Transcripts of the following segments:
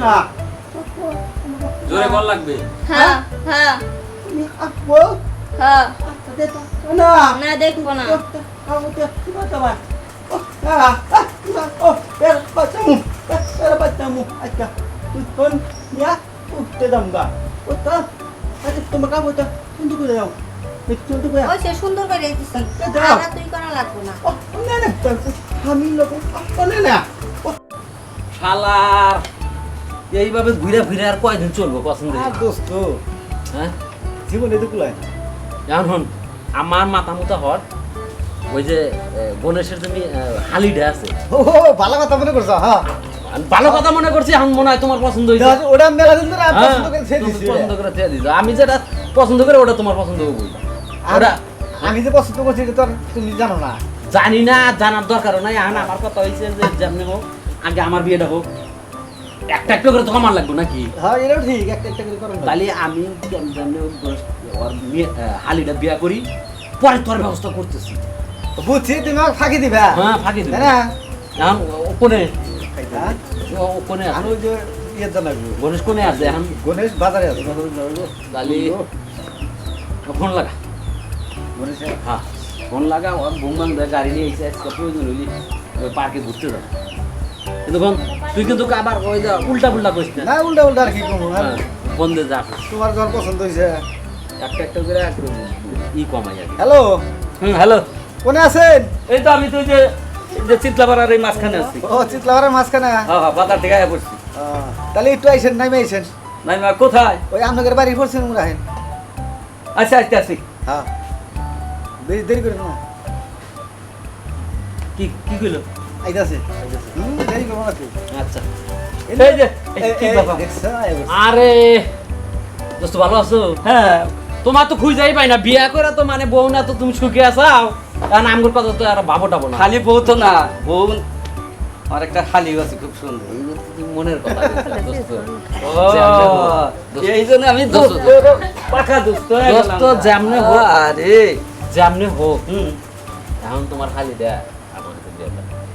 না। জোরে বল লাগবে। হ্যাঁ হ্যাঁ? তুমি আসব? হ্যাঁ। না। না দেখব না। আচ্ছা আচ্ছা সুন্দর করে তুই করা লাগবো না। আমি লোক না। শালার। এইভাবে ঘুরে ফিরে আর কয়দিন চলবো পছন্দ আর দোস্ত হ্যাঁ? জীবনে তো কুলায় না। এখন আমার মাথা মুতা হট ওই যে গণেশের তুমি হালিডা আছে। ও ভালো কথা মনে করছ হ্যাঁ। আমি ভালো কথা মনে করছি এখন মনে হয় তোমার পছন্দ হয়েছে ওটা মেলা দিন ধরে হ্যাঁ, পছন্দ করে ছেড়ে দিছি। পছন্দ করে ছেড়ে দিছো। আমি যেটা পছন্দ করে ওটা তোমার পছন্দ হবে। ওটা আমি যে পছন্দ করছি এটা তো তুমি জানো না। জানি না জানার দরকারও নাই। এখন আমার কথা হয়েছে যে যেমনি হোক আগে আমার বিয়েটা হোক। একটা একটা করে তো আমার লাগবে নাকি? হ্যাঁ এটাও ঠিক একটা একটা করে করো। তাহলে আমি দোষ- ওর মেয়ে- হালিটা বিয়া করি পরে তোর ব্যবস্থা করতেছি। বুঝছি তুমি আমাকে ফাঁকি দিবা? হ্যাঁ ফাঁকি দিবি। না? এখন কোনে কোনে আর ওই যে ইয়ে জানাব গণেশ কোনে আছে এখন? গণেশ বাজারে আছে। তাহলে ফোন লাগা। গণেশ? হ্যাঁ ফোন লাগা ওর বুমবাং গাড়ি নিয়ে এসে প্রয়োজন হইলি পার্কে ঘুরতে যাবে। কিন্তু বোন, তুই কিন্তু আবার ওই যে উল্টা পুল্টা করিস না। না উল্টা উল্টা আর কি করব হ্যাঁ, বন্ধে যা। তোমার যখন পছন্দ হয়েছে একটা একটা করে ই কমাই। হ্যালো? হুম হ্যালো। কোনে আছেন? এই তো আমি তো যে যে চিতলাপাড়ার এই মাঝখানে আছি। ও চিতলাওয়ারের মাঝখানে? হ্যাঁ হ্যাঁ বাজার থেকে আয়া পড়ছি। তাহলে একটু আইসেন নাইমে আইসেন নাই মা কোথায়? ওই আপনাদের বাড়ি পড়ছেন উমরা হেন আচ্ছা আচ্ছা আছি হ্যাঁ। বেশি দেরি করেন না। কি কি কইলো? আইতাছে। হুম দেরি করব না তুই আচ্ছা। এই যে এই এই- কি বাবা? দেখছ? এই বসে। আরে দোস্ত ভালো আছো? হ্যাঁ। তোমার তো খুঁজাই পাই না বিয়া করে তো মানে বউ না তো তুমি সুখে আছাও। কারণ আমগুর কথা তো আর ভাবো টাবো না। খালি বউ তো না বউ আমার একটা খালি আছে খুব সুন্দর। মনের কথা এই জন্য আমি দোস্ত, দোস্ত। পাকা দোস্ত দোস্ত যেমনে হোক। আরে। যেমনি হোক। হুম। এখন তোমার খালি দেয়।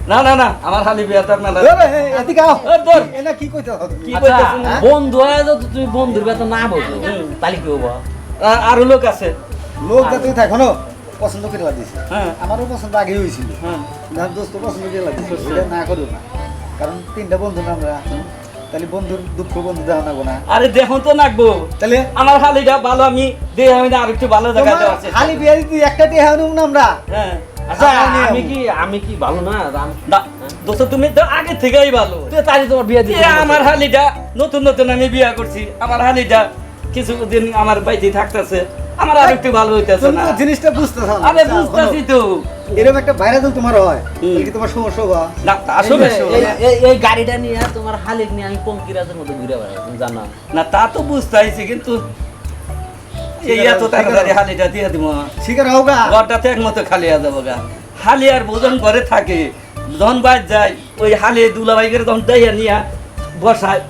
না না না আমার খালি বিয়াটার মেলা এদিকে আও। ধর। এনা কি কইতে কি আচ্ছা? বন্ধু হয়ে যদি তুমি বন্ধুর বেতন না বোঝো তাহলে কি হব আর- আরও লোক আছে লোক যা তুই থাকো না, পছন্দ করে দিছে হ্যাঁ আমারও পছন্দ আগে হয়েছিল হ্যাঁ না দোস্ত পছন্দ করে এটা না করো না কারণ তিনটা বন্ধু না আমরা তাহলে বন্ধুর দুঃখ বন্ধু দেওয়া না না আরে দেখুন তো নাকবো তাহলে আমার হালিটা ভালো আমি দেহ আমি না আরেকটু ভালো দেখা আছে খালি বিয়ে দিতে একটা টিয়া হানুম না আমরা হ্যাঁ আচ্ছা আমি আমি আমি। কি আমি কি ভালো না? দোস্ত তুমি তো আগে থেকেই ভালো। তাহলে তোমার বিয়ে এ আমার হালিটা নতুন নতুন আমি বিয়া করছি। আমার হালিটা কিছুদিন আমার বাইতে থাকতেছে। আমার আর একটু ভালো হইতেছে না। জিনিসটা বুঝতেছ আরে বুঝতেছি তো। এরকম একটা তোমার হয়। কি তোমার সমস্যা না আসলে এই গাড়িটা নিয়ে তোমার হালিক নিয়ে আমি পঙ্কিরাজের মতো ঘুরে বেড়াই তুমি জানো। না তা তো বুঝতেছি কিন্তু এই এত তাড়াতাড়ি হালিটা দিয়ে দিব। শিকার হোক গা ঘরটাতে এক মতো খালি হয়ে যাব গা। হালি আর বোজন ঘরে থাকে। যখন বাদ যায় ওই হালি দুলাভাই করে তখন দেয় নিয়ে বসায়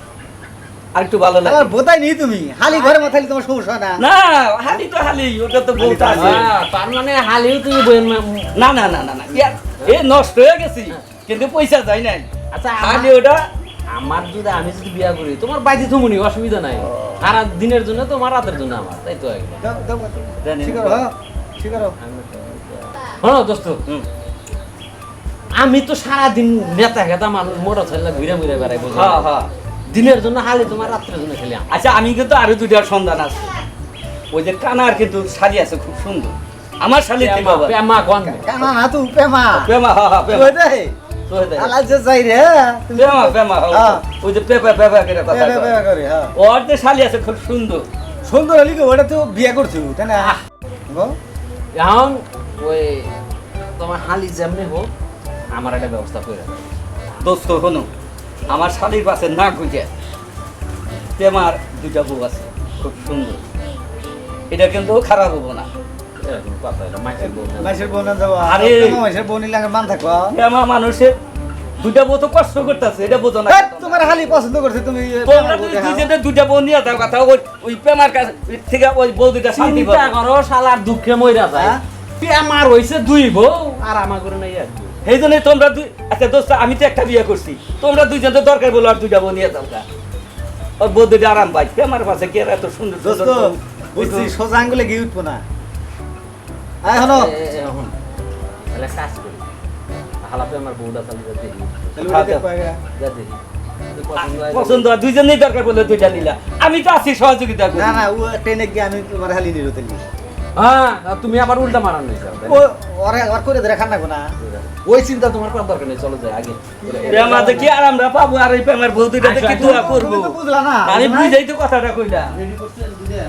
আর একটু ভালো লাগে। আমার বোধাই নেই তুমি। হালি ঘরে মাথালি তোমার সমস্যা না। না হালি তো হালি ওটা তো বলতে আছে। হ্যাঁ, তার মানে হালিও তুমি না না না না না এ নষ্ট হয়ে গেছি কিন্তু পয়সা যায় নাই। আচ্ছা হালি ওটা আমার যদি আমি যদি বিয়া করি তোমার বাইতে থুমুনি অসুবিধা নাই। সারা দিনের জন্য তোমার রাতের জন্য আমার তাই তো। শিকার হ্যাঁ দোস্ত। আমি তো সারাদিন নেতা খেতা মানুষ মোটর ছেলে ঘুরে ঘুরে বেড়াই? হ্যাঁ হ্যাঁ। দিনের জন্য হালি তোমার রাত্রের জন্য খেলি আচ্ছা আমি কিন্তু আরও দুইটার সন্ধান আছে। ওই যে কানার কিন্তু শাড়ি আছে খুব সুন্দর। আমার কি বাবা? প্রেমা কোন কানা না তুই প্রেমা। প্রেমা হ্যাঁ। হ্যাঁ আছে খুব সুন্দর। সুন্দর হলি ওটা তো বিয়ে করছ তাই না? এখন ওই তোমার হালি যেমনি হোক আমার একটা ব্যবস্থা করে। দোস্ত আমার শাড়ির পাশে না গুজে প্রেমার দুইটা বউ আছে খুব সুন্দর। এটা কিন্তু খারাপ হব না। মানুষের দুইটা বউ তো কষ্ট করতেছে এটা বোঝো না তোমার হালি পছন্দ করছে তুমি তোমরা যদি দুইজনে দুইটা বউ নিয়ে যাও কথা ওই ওই প্রেমার কাছে থেকে ওই বউ দুইটা শান্তি করো শালার দুঃখে মইরা যায়? আমার হইছে দুই বউ আর আমার করে নাই সেই তোমরা দুই আচ্ছা দোস্ত আমি তো একটা বিয়ে করছি তোমরা দুইজন তো দরকার বলো আর দুইটা বউ নিয়ে যাও আরাম পাই আমার পাশে কে এত সুন্দর? বুঝছি? সোজা আঙ্গুলে গিয়ে উঠবো না। আয় হলো এ, এ, এখন তাহলে কাজ করি। হালাপে আমার বউটা তাহলে যা দেখি। তাহলে ওটা দেখব আগে। যা দেখি। পছন্দ হয় দুইজনেই দরকার পড়লে দুইটা নিলা। আমি তো আছি সহযোগিতা করি। না না ও ট্রেনে গিয়ে আমি তোমার হালি নিরো তাহলে হ্যাঁ তুমি আবার উল্টা মারান ও ওরে ওর করে ধরে খান না। ওই চিন্তা তোমার করার দরকার নেই চলো যাই আগে। প্রেমাতে কি আর আমরা পাবো? আর এই প্রেমের বউ দুইটাতে কি দোয়া করব? বুঝলা না। আমি বুঝাই তো কথাটা কইলা। রেডি করছেন বুঝে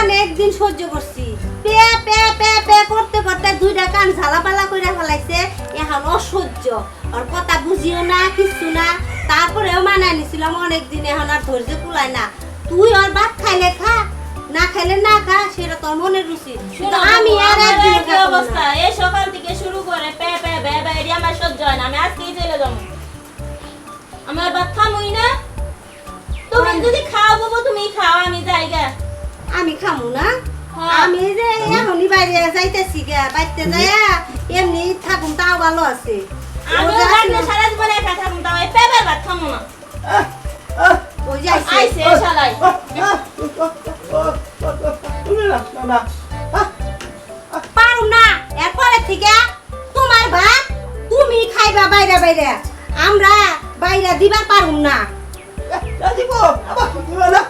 অনেক দিন সহ্য করছি। পে পে পে পে করতে করতে দুইটা কান ঝালাপালা কইরা ফেলাইছে এখন অসহ্য। আর কথা বুঝিও না কিছু না। তারপরেও মানায় নিছিলাম অনেক দিন এখন আর ধৈর্য কুলায় না। তুই আর ভাত খাইলে খা না খাইলে না খা সেটা তোর মনের রুচি। আমি আর একদিন অবস্থা। এই সকাল থেকে শুরু করে পে পে বে বে এটি আমার সহ্য হয় না। আমি আজকেই চলে যাব। আমার ভাত খামুই না। তুমি যদি খাও বাবু তুমি খাও আমি যাই গা। আমি খামু না হ্যাঁ। আমি যে এখনই বাইরে যাইতেছি গে বাইতে যাইয়া এমনি থাকুন তাও ভালো আছে সারা জীবনে একা থাকুন তাও পেঁপের ভাত খামো না ওই যে আইছে। আইসে শালাই তুমি না না না পারু না এরপরে থেকে তোমার ভাত তুমি খাইবা বাইরে বাইরে আমরা বাইরে দিবার পারুম না দিব আবার দিব না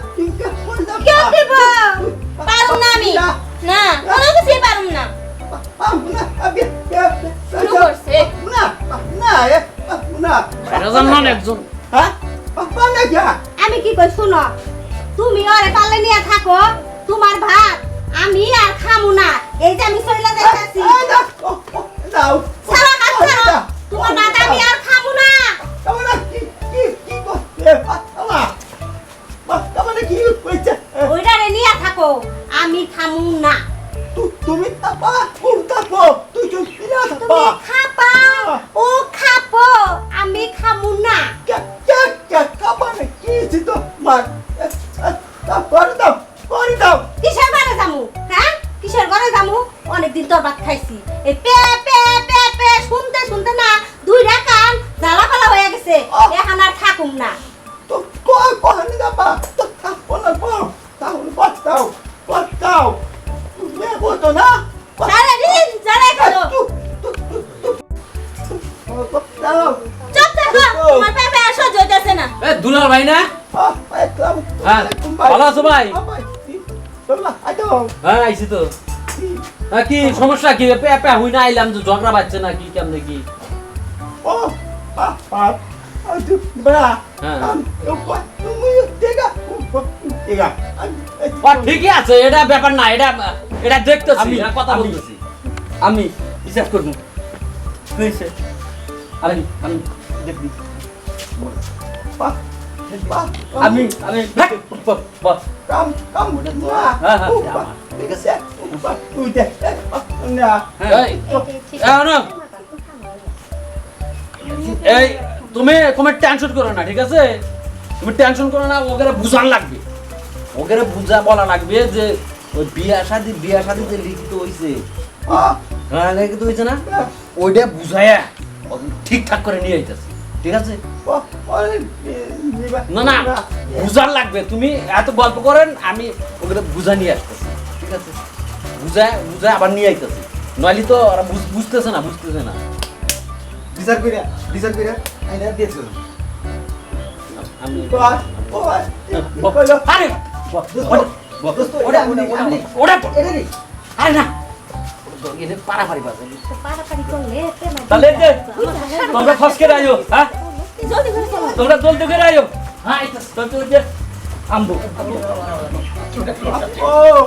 নিয়ে থাকো। তোমার ভাত থাকুম না। তো কহানি দাপা? তো থাকব না পাও তাহলে বাঁচাও বাঁচাও তুমি বলতো না? সারাদিন জ্বালাই পেঁপে এ দুলাল ভাই না? হ্যাঁ, ভালো আছো ভাই? হ্যাঁ আইছি তো। হ্যাঁ কি সমস্যা কি? পে পে হই না আইলাম তো ঝগড়া বাজছে না কি কেমনে কি? ও ঠিকই আছে এটা ব্যাপার না এটা এটা দেখতেছি আমি- কথা আমি- বলতেছি আমি হিসাব করব হয়েছে আমি আমি দেখবি আমি আমি হ্যাঁ, এই, এ, আনো। এই তুমি তুমি টেনশন করো না ঠিক আছে? তুমি টেনশন করো না ওকে বুঝান লাগবে। ওকে বুঝা বলা লাগবে যে ওই বিয়া শাদি বিয়া শাদি যে লিখিত হয়েছে হ্যাঁ। লিখিত হইছে না? ওইটা বুঝায়া ঠিকঠাক করে নিয়ে আইতেছে ঠিক আছে? না না বুঝার লাগবে। তুমি এত গল্প করেন আমি ওকে বুঝা নিয়ে আসতেছি ঠিক আছে? বুঝায় বুঝায় আবার নিয়ে আইতেছি। নইলে তো ওরা বুঝ- বুঝতেছে না বুঝতেছে না। বিচার কইরা বিচার কইরা। আইনা দিয়েছ। আমি আরে দোস্ত ওটা ওটা ওটা এটা রে আরে না। পারাপারি বাজে। পারাপারি করলে তাহলে তোমরা ফসকে আইও হ্যাঁ? করে তোমরা জলদি করে আইও। হ্যাঁ। তো। তো যে আমবো। Oh,